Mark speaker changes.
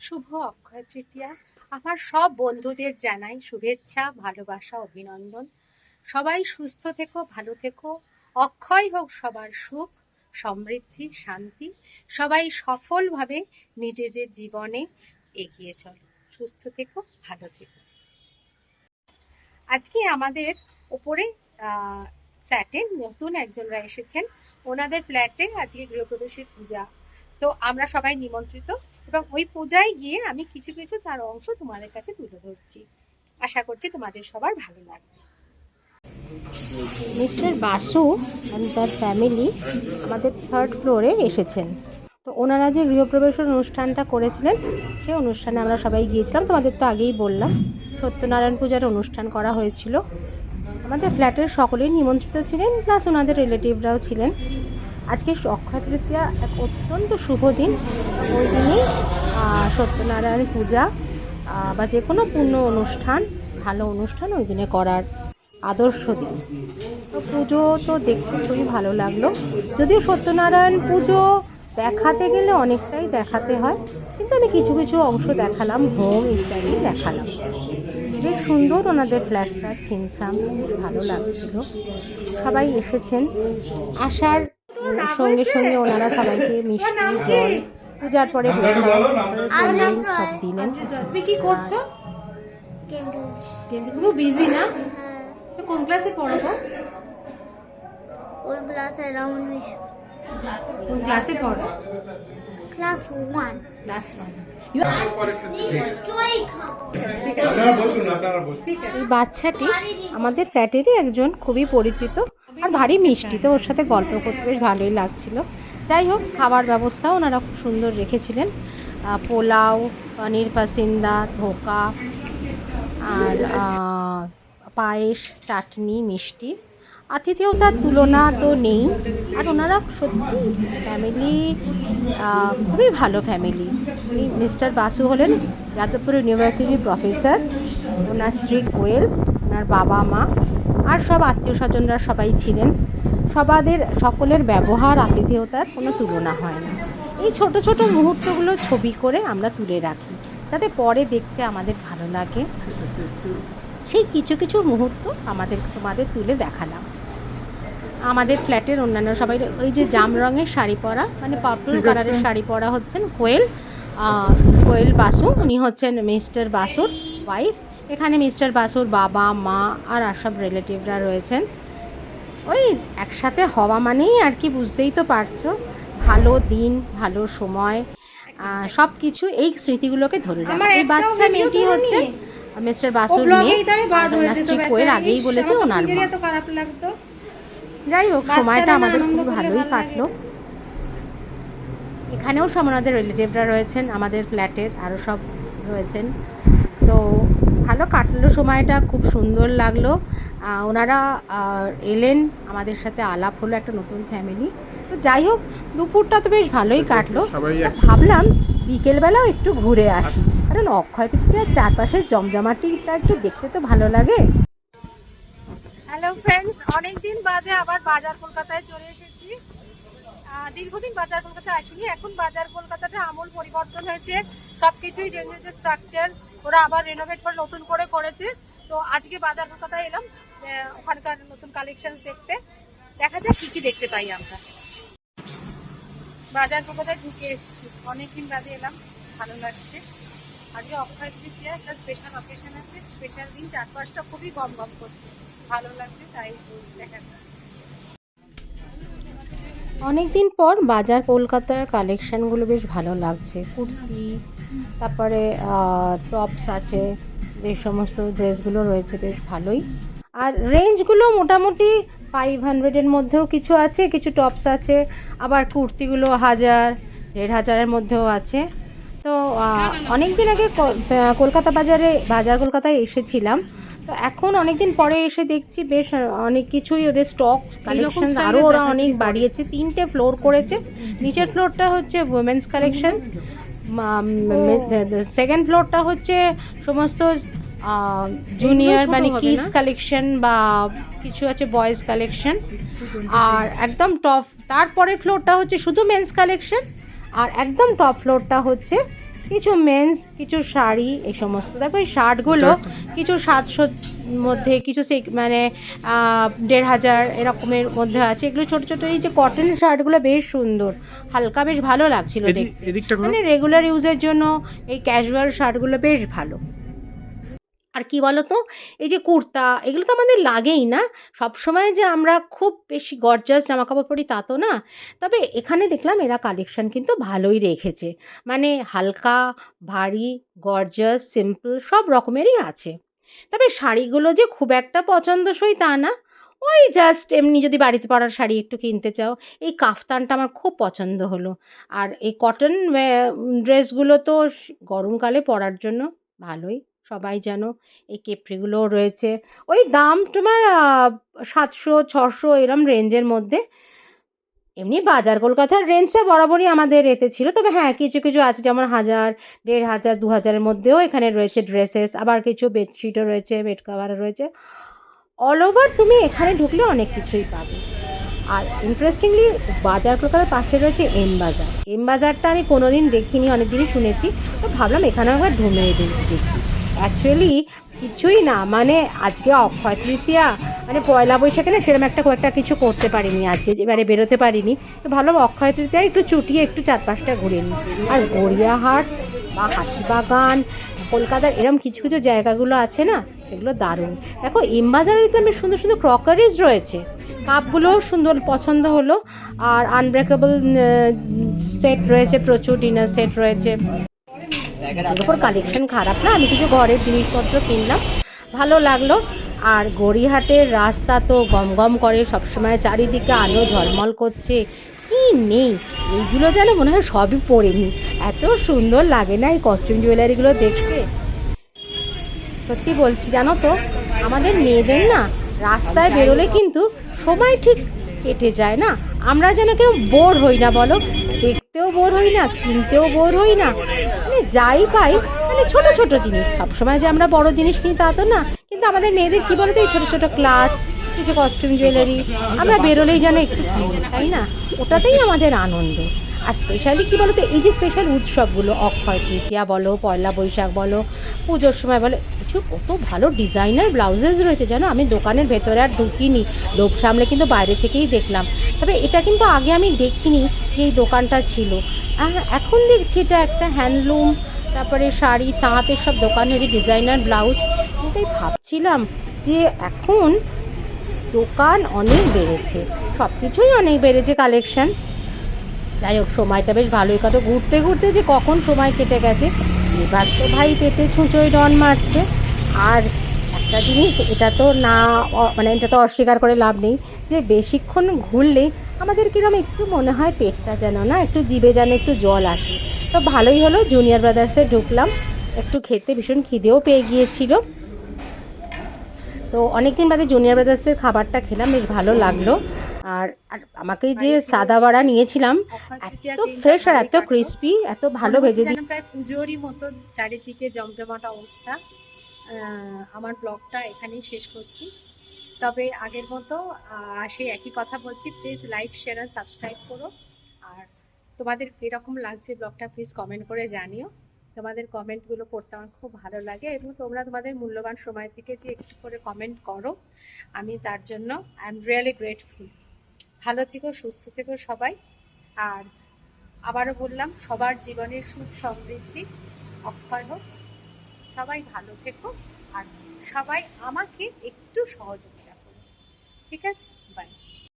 Speaker 1: শুভ অক্ষয় তৃতীয়া। আমার সব বন্ধুদের জানাই শুভেচ্ছা, ভালোবাসা, অভিনন্দন। সবাই সুস্থ থেকো, ভালো থেকো। অক্ষয় হোক সবার সুখ, সমৃদ্ধি, শান্তি। সবাই সফলভাবে নিজেদের জীবনে এগিয়ে চলো। সুস্থ থেকো, ভালো থেকো। আজকে আমাদের ওপরে ফ্ল্যাটে নতুন একজনরা এসেছেন। ওনাদের ফ্ল্যাটে আজকে গৃহপ্রবেশের পূজা। তো আমরা সবাই নিমন্ত্রিত এবং ওই পূজায় গিয়ে আমি কিছু কিছু তার অংশ তোমাদের কাছে তুলে ধরছি। আশা করছি তোমাদের সবার ভালো লাগবে। মিস্টার বাসু অ্যান্ড তার ফ্যামিলি আমাদের থার্ড ফ্লোরে এসেছেন। তো ওনারা যে গৃহপ্রবেশের অনুষ্ঠানটা করেছিলেন, সেই অনুষ্ঠানে আমরা সবাই গিয়েছিলাম। তোমাদের তো আগেই বললাম, সত্যনারায়ণ পূজার অনুষ্ঠান করা হয়েছিল। আমাদের ফ্ল্যাটের সকলেই নিমন্ত্রিত ছিলেন প্লাস ওনাদের রিলেটিভরাও ছিলেন। আজকে অক্ষয় তৃতীয়া এক অত্যন্ত শুভ দিন। ওই দিনই সত্যনারায়ণ পূজা বা যে কোনো পূর্ণ অনুষ্ঠান, ভালো অনুষ্ঠান ওই দিনে করার আদর্শ দিন। তো পুজো তো দেখতে খুবই ভালো লাগল। যদিও সত্যনারায়ণ পুজো দেখাতে গেলে অনেকটাই দেখাতে হয়। কিন্তু আমি কিছু কিছু অংশ দেখালাম হোম ইত্যাদি দেখালাম। বেশ সুন্দর ওনাদের ফ্ল্যাটটা ছিমছাম বেশ ভালো লাগছিল। সবাই এসেছেন। আসার সঙ্গে সঙ্গে ওনারা সবাইকে মিষ্টি জল পূজার পরে সব দিলেন। তুমি কি করছ? তুমি বিজি না? তো কোন ক্লাসে পড়ো গো?
Speaker 2: ওর ক্লাস অ্যারাউন্ড
Speaker 1: কোন ক্লাসে পড়ো?
Speaker 2: ক্লাস ওয়ান
Speaker 1: ক্লাস ওয়ান এই বাচ্চাটি আমাদের ফ্ল্যাটেরই একজন খুবই পরিচিত আর ভারী মিষ্টি তো ওর সাথে গল্প করতে বেশ ভালোই লাগছিল। যাই হোক খাবার ব্যবস্থা ওনারা খুব সুন্দর রেখেছিলেন। পোলাও পনির পাসিন্দা ধোকা আর পায়েস চাটনি মিষ্টি। আতিথেয়তার তুলনা তো নেই, আর ওনারা সত্যি ফ্যামিলি খুবই ভালো ফ্যামিলি মিস্টার বাসু হলেন যাদবপুর ইউনিভার্সিটির প্রফেসর ওনার স্ত্রী কোয়েল ওনার বাবা মা, আর সব আত্মীয় স্বজনরা সবাই ছিলেন। সবাদের, সকলের ব্যবহার, আতিথেয়তার কোনো তুলনা হয় না। এই ছোট ছোট মুহূর্তগুলো ছবি করে আমরা তুলে রাখি, যাতে পরে দেখতে আমাদের ভালো লাগে। সেই কিছু কিছু মুহূর্ত আমাদের, তোমাদের তুলে দেখালাম। আমাদের ফ্ল্যাটের অন্যান্য সবাই ওই যে জাম রঙের শাড়ি পরা মানে পার্পল কালারের শাড়ি পরা হচ্ছেন কোয়েল কোয়েল বাসু উনি হচ্ছেন মিস্টার বাসুর ওয়াইফ এখানে মিস্টার বাসুর বাবা মা আর আর সব রিলেটিভরা রয়েছেন। ওই একসাথে হওয়া মানেই আর কি বুঝতেই তো পারছ। ভালো দিন ভালো সময় সব কিছু এই স্মৃতিগুলোকে ধরে রাখা। এই বাচ্চা মেয়েটি হচ্ছে মিস্টার বাসুর মেয়ে। কোয়েল আগেই বলেছে ওনার
Speaker 3: খারাপ লাগতো।
Speaker 1: যাই হোক সময়টা আমাদের খুব ভালোই কাটলো। এখানেও সব ওনাদের রিলেটিভরা রয়েছেন আমাদের ফ্ল্যাটের আরও সব রয়েছেন। তো ভালো কাটলো সময়টা খুব সুন্দর লাগল। ওনারা এলেন আমাদের সাথে আলাপ হলো একটা নতুন ফ্যামিলি। তো যাই হোক দুপুরটা তো বেশ ভালোই কাটলো। তা
Speaker 4: একসাথে।
Speaker 1: ভাবলাম বিকেলবেলাও একটু ঘুরে আসি। কারণ অক্ষয় তৃতীয়ার চারপাশের জমজমাটিটা একটু দেখতে তো ভালো লাগে। হ্যালো ফ্রেন্ডস অনেকদিন বাদে আবার বাজার কলকাতায় চলে এসেছি। দীর্ঘদিন বাজার কলকাতায় আসিনি। এখন বাজার কলকাতাটা আমূল পরিবর্তন হয়েছে। সবকিছুই যে যে স্ট্রাকচার ওরা আবার রেনোভেট করে, নতুন করে করেছে। তো আজকে বাজার কলকাতায় এলাম। ওখানকার নতুন কালেকশনস দেখতে। দেখা যাক কি কি দেখতে পাই আমরা। বাজার কলকাতায় ঢুকে এসেছি। অনেকদিন বাদে এলাম। ভালো লাগছে। আজকে অক্ষয় তৃতীয়া, একটা স্পেশাল অকেশন আছে। স্পেশাল দিন, চারপাশটা খুবই গম গম করছে। ভালো লাগছে, তাই অনেকদিন পর বাজার কলকাতার কালেকশানগুলো বেশ ভালো লাগছে। কুর্তি, তারপরে টপস আছে, যে সমস্ত ড্রেসগুলো রয়েছে বেশ ভালোই। আর রেঞ্জগুলো মোটামুটি ফাইভ হান্ড্রেডের মধ্যেও কিছু আছে, কিছু টপস আছে, আবার কুর্তিগুলো হাজার, দেড় হাজারের মধ্যেও আছে। তো অনেক দিন আগে কলকাতা বাজারে, বাজার কলকাতায় এসেছিলাম। তো এখন অনেকদিন পরে এসে দেখছি বেশ অনেক কিছুই ওদের স্টক কালেকশন আরও ওরা অনেক বাড়িয়েছে। তিনটে ফ্লোর করেছে। নিচের ফ্লোরটা হচ্ছে উমেন্স কালেকশন সেকেন্ড ফ্লোরটা হচ্ছে সমস্ত জুনিয়র মানে কিস? কালেকশন বা কিছু আছে বয়েজ কালেকশন আর একদম টপ তারপরে ফ্লোরটা হচ্ছে শুধু মেন্স কালেকশন আর একদম টপ ফ্লোরটা হচ্ছে কিছু মেন্স কিছু শাড়ি এই সমস্ত। দেখো এই শার্টগুলো কিছু সাতশো মধ্যে কিছু সে মানে দেড় হাজার এরকমের মধ্যে আছে। এগুলো ছোট ছোট এই যে কটন শার্টগুলো বেশ সুন্দর। হালকা বেশ ভালো লাগছিল মানে রেগুলার ইউজের জন্য এই ক্যাজুয়াল শার্টগুলো বেশ ভালো। আর কি বলো তো এই যে কুর্তা, এগুলো তো আমাদের লাগেই না। সব সময় যে আমরা খুব বেশি গর্জাস জামা কাপড় পরি তা তো না। তবে এখানে দেখলাম এরা কালেকশন কিন্তু ভালোই রেখেছে। মানে হালকা, ভারী গর্জাস সিম্পল সব রকমেরই আছে। তবে শাড়িগুলো যে খুব একটা পছন্দসই তা না। ওই জাস্ট এমনি যদি বাড়িতে পরার শাড়ি একটু কিনতে চাও, এই কাফতানটা আমার খুব পছন্দ হলো। আর এই কটন ড্রেসগুলো তো গরমকালে পরার জন্য ভালোই। সবাই জানো এই কেপ্রিগুলোও রয়েছে। ওই দাম তোমার সাতশো, ছশো এরম রেঞ্জের মধ্যে। এমনি বাজার কলকাতার রেঞ্জটা বরাবরই আমাদের এতে ছিল। তবে হ্যাঁ কিছু কিছু আছে যেমন হাজার, দেড় হাজার, দু হাজারের মধ্যেও এখানে রয়েছে ড্রেসেস আবার কিছু বেডশিটও রয়েছে বেড কাভারও রয়েছে। অল ওভার তুমি এখানে ঢুকলে অনেক কিছুই পাবে। আর ইন্টারেস্টিংলি বাজার কলকাতার পাশে রয়েছে এম বাজার। এম বাজারটা আমি কোনোদিন দেখিনি, অনেকদিনই শুনেছি। তো ভাবলাম এখানেও একবার ঢুমে দেখি। অ্যাকচুয়ালি কিছুই না। মানে আজকে অক্ষয় তৃতীয়া মানে পয়লা বৈশাখে না সেরকম একটা কয়েকটা কিছু করতে পারিনি আজকে, যে মানে বেরোতে পারিনি। তো ভাবলাম অক্ষয় তৃতীয়া একটু চুটিয়ে একটু চার পাঁচটা ঘুরে নিই। আর গড়িয়াহাট বা হাতিবাগান কলকাতার এরম কিছু কিছু জায়গাগুলো আছে না, সেগুলো দারুণ। দেখো এম বাজারে দেখলাম বেশ সুন্দর সুন্দর ক্রকারিজ রয়েছে। কাপগুলোও সুন্দর পছন্দ হলো। আর আনব্রেকেবল সেট রয়েছে, প্রচুর ডিনার সেট রয়েছে। এর কালেকশন খারাপ না আমি কিছু ঘরের জিনিসপত্র কিনলাম ভালো লাগল। আর গড়িহাটের রাস্তা তো গম গম করে সবসময় চারিদিকে আলো ঝলমল করছে। কি নেই? এইগুলো যেন মনে হয় সবই পড়েনি। এত সুন্দর লাগে না এই কস্টিউম জুয়েলারিগুলো দেখতে? সত্যি বলছি জানো তো আমাদের মেয়েদের না রাস্তায় বেরোলে কিন্তু সময় ঠিক কেটে যায় না। আমরা যেন কেউ বোর হই না বলো। দেখতেও বোর হই না কিনতেও বোর হই না। যাই পাই মানে ছোট ছোট জিনিস। সবসময় যে আমরা বড় জিনিস কিনি তা তো না। কিন্তু আমাদের মেয়েদের কী বলতো, এই ছোট ছোট ক্লাচ কিছু কস্টিউম জুয়েলারি আমরা বেরোলেই যেন একটু কিনি, তাই না? ওটাতেই আমাদের আনন্দ। আর স্পেশালি কী বলো তো এই যে স্পেশাল উৎসবগুলো, অক্ষয় তৃতীয়া বলো, পয়লা বৈশাখ বলো, পুজোর সময় বলো, কিছু কত ভালো ডিজাইনার ব্লাউজেস রয়েছে, জানো? আমি দোকানের ভেতরে আর ঢুকিনি লোভ সামলে কিন্তু বাইরে থেকেই দেখলাম। তবে এটা কিন্তু আগে আমি দেখিনি যে এই দোকানটা ছিল। আর এখন দেখছি এটা একটা হ্যান্ডলুম তারপরে শাড়ি তাঁতের সব দোকান হয়েছে ডিজাইনার ব্লাউজ তাই ভাবছিলাম যে এখন দোকান অনেক বেড়েছে সব কিছুই অনেক বেড়েছে কালেকশন যাই হোক, সময়টা বেশ ভালোই কাটো। ঘুরতে ঘুরতে যে কখন সময় কেটে গেছে, এবার তো ভাই পেটে ছুঁচোই ডন মারছে। আর একটা জিনিস, এটা তো না মানে এটা তো অস্বীকার করে লাভ নেই, যে বেশিক্ষণ ঘুরলেই আমাদের কীরকম একটু মনে হয় পেটটা যেন না একটু জিভে যেন একটু জল আসে। তো ভালোই হলো জুনিয়র ব্রাদার্সে ঢুকলাম। একটু খেতে ভীষণ খিদেও পেয়ে গিয়েছিল। তো অনেকদিন বাদে জুনিয়র ব্রাদার্সের খাবারটা খেলাম, বেশ ভালো লাগল। আর আর আমাকে যে সাদা বড়া নিয়েছিলাম এত ফ্রেশ আর এত ক্রিস্পি এত ভালো ভেজে
Speaker 5: যেন প্রায় পুজোরই মতো চারিদিকে জমজমাট অবস্থা। আমার ব্লগটা এখানেই শেষ করছি। তবে আগের মতো সেই একই কথা বলছি প্লিজ লাইক শেয়ার আর সাবস্ক্রাইব করো। আর তোমাদের কীরকম লাগছে ব্লগটা প্লিজ কমেন্ট করে জানিও। তোমাদের কমেন্টগুলো পড়তে আমার খুব ভালো লাগে এবং তোমরা তোমাদের মূল্যবান সময় থেকে যে একটু করে কমেন্ট করো। আমি তার জন্য আই এম রিয়েলি গ্রেটফুল ভালো থেকো, সুস্থ থেকো সবাই। আর আবারও বললাম, সবার জীবনের সুখ সমৃদ্ধি অক্ষয় হোক। সবাই ভালো থেকো আর সবাই আমাকে একটু সহযোগিতা করো। ঠিক আছে? বাই